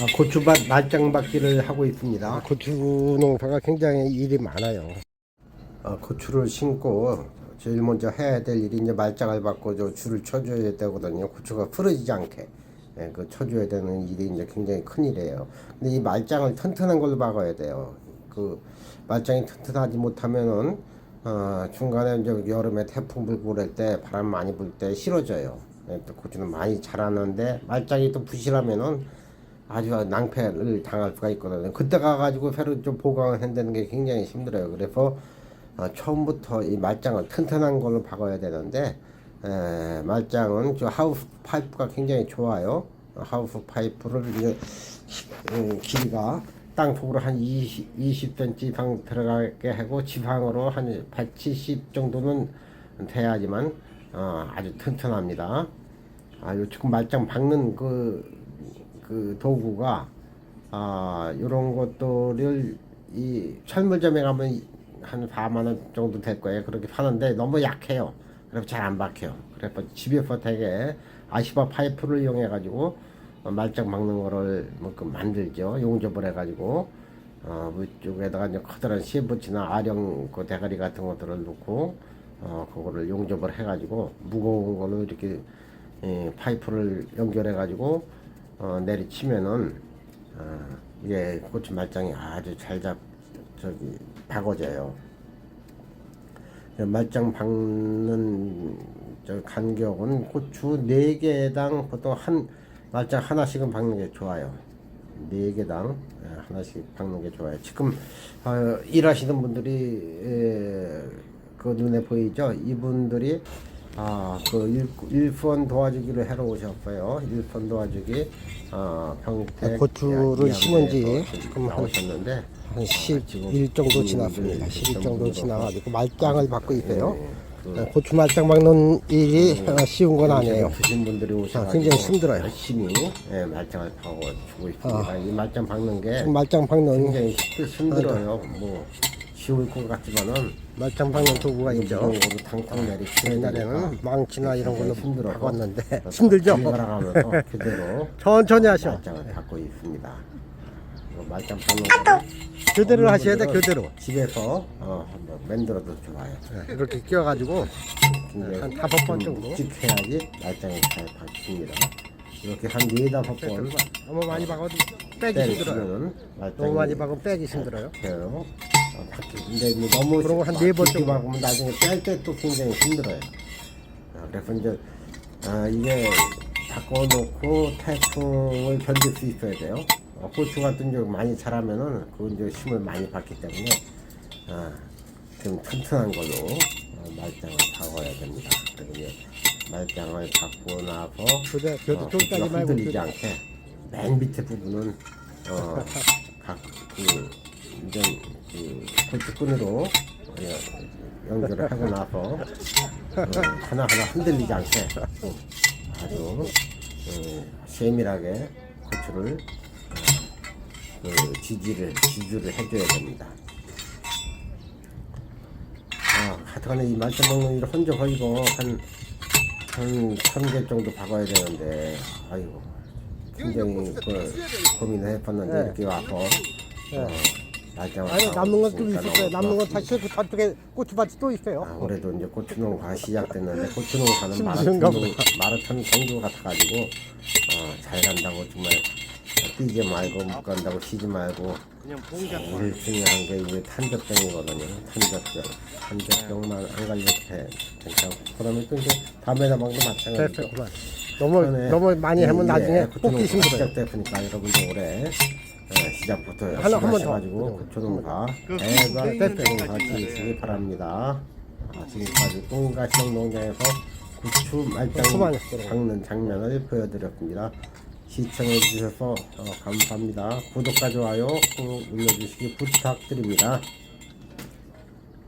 아, 고추밭 말짱박기를 하고 있습니다. 고추 농사가 굉장히 일이 많아요. 아, 고추를 심고 제일 먼저 해야 될 일이 이제 말짱을 받고 저 줄을 쳐줘야 되거든요. 고추가 풀어지지 않게 예, 그 쳐줘야 되는 일이 이제 굉장히 큰 일이에요. 근데 이 말짱을 튼튼한 걸로 박아야 돼요. 그 말짱이 튼튼하지 못하면은 어, 중간에 이제 여름에 태풍 불고 그럴 때 바람 많이 불 때 싫어져요. 예, 또 고추는 많이 자라는데 말짱이 또 부실하면은 아주 낭패를 당할 수가 있거든요. 그때 가가지고 새로 좀 보강을 한다는 게 굉장히 힘들어요. 그래서 어, 처음부터 이 말짱을 튼튼한 걸로 박아야 되는데 에, 말짱은 저 하우스 파이프가 굉장히 좋아요. 어, 하우스 파이프를 이제 음, 길이가 땅 속으로 한 20, 20cm 이상 들어가게 하고 지방으로 한 170 정도는 돼야지만 어, 아주 튼튼합니다. 아, 요 지금 말짱 박는 그, 그 도구가 아, 요런 것들을 이 철물점에 가면 한 4만 원 정도 될 거예요. 그렇게 파는데 너무 약해요. 그래서 잘 안 박혀요. 그래서 집에서 되게 아시바 파이프를 이용해 가지고 어, 말짱 박는 거를 뭐그 만들죠. 용접을 해 가지고 어, 위쪽에다가 이제 커다란 시부치나 아령 그 대가리 같은 것들을 놓고 어, 그거를 용접을 해 가지고 무거운 걸로 이렇게 이 파이프를 연결해 가지고 어, 내리치면은 어, 이게 고추 말짱이 아주 잘 잡 저기 박어져요. 말짱 박는 저 간격은 고추 4개당 보통 한 말짱 하나씩은 박는 게 좋아요. 4개당 하나씩 박는 게 좋아요. 지금 어, 일하시는 분들이 에, 그 눈에 보이죠? 이분들이 아, 그 일, 일본 도와주기를 해러 오셨어요. 일본 도와주기 어, 평택 고추를 심은 지 지금 한- 나오셨는데 한 10일 정도 지났습니다. 10일 정도 지나가지고 말짱을 받고 있어요. 그 어, 고추 말짱 박는 일이 어, 쉬운 건 아니에요. 드신 분들이 오셔서 굉장히 힘들어요. 열심히 예, 말짱을 파고 주고 있습니다. 이 말짱 박는 게 말짱 박는 굉장히 힘- 힘들어요. 뭐 쉬울 것 같지만은 말짱 박는 도구가 있죠. 무거운 거로 탕탕 내리치는 옛날에는 망치나 이런 걸로 힘들어. 박았는데 힘들죠. 가면서 그대로 천천히 하셔. 말짱을 받고 있습니다. 이거 말짱 거 교대로 하셔야 돼. 교대로. 집에서 어, 한번 만들어도 좋아요. 네, 이렇게 끼워가지고 근데 한 다섯 번좀 정도. 묵직해야지 말짱이 잘 박힙니다. 이렇게 한 네다섯 번 너무 많이 박아도 빼기 힘들어요. 너무 많이 박으면 빼기 힘들어요. 어, 박히- 근데 이제 너무 그런 거한네번 깊게 정도. 박으면 나중에 뺄 때 또 굉장히 힘들어요. 아, 그래서 이제 아, 이게 바꿔놓고 태풍을 견딜 수 있어야 돼요. 어, 고추 같은 경우 많이 자라면은 그 이제 힘을 많이 받기 때문에 아, 좀 튼튼한 걸로 어, 말짱을 박아야 됩니다. 그리고 이제 말짱을 박고 나서 교대 교대 어, 좀 고추가 따지 말고 흔들리지 교대. 않게 맨 밑에 부분은 어, 각 그 이제 그 고추끈으로 어, 연결을 하고 나서 어, 하나하나 흔들리지 않게 어, 아주 어, 세밀하게 고추를 어, 그 지지를 지주를 해줘야 됩니다. 아, 하여튼간에 이 말씀 먹는 일 혼자 거이고 한한천 개 정도 박아야 되는데 아이고 굉장히 그 고민을 해봤는데 네. 이렇게 와서 어, 말짱을 아니 남는 건좀 박아보니까 있을 거예요. 남는 건. 다시 그 저쪽에 고추밭이 또 있어요. 아, 올해도 이제 고추 농사 시작됐는데 고추 농사는 마라톤. 마라톤 경주 같아가지고 어, 잘 간다고 정말 뛰지 말고 못 간다고 쉬지 말고 제일 중요한 게 이제 탄저병이거든요. 탄저병. 탄저병만 안 걸려도 돼. 괜찮고 그러면 또 이제. 됐어 그만. 너무 너무 많이 하면 나중에 뽑기 힘들어요. 시작됐으니까 여러분들 올해 어, 시작부터 하나, 열심히 한번 더. 하셔가지고 고추 농사 대박 농사 지으시기 바랍니다. 아, 지금까지 똥가시동 농장에서 고추 말짱 수고하셨어요. 박는 장면을 보여드렸습니다. 시청해 주셔서 어, 감사합니다. 구독과 좋아요 꼭 눌러주시기 부탁드립니다.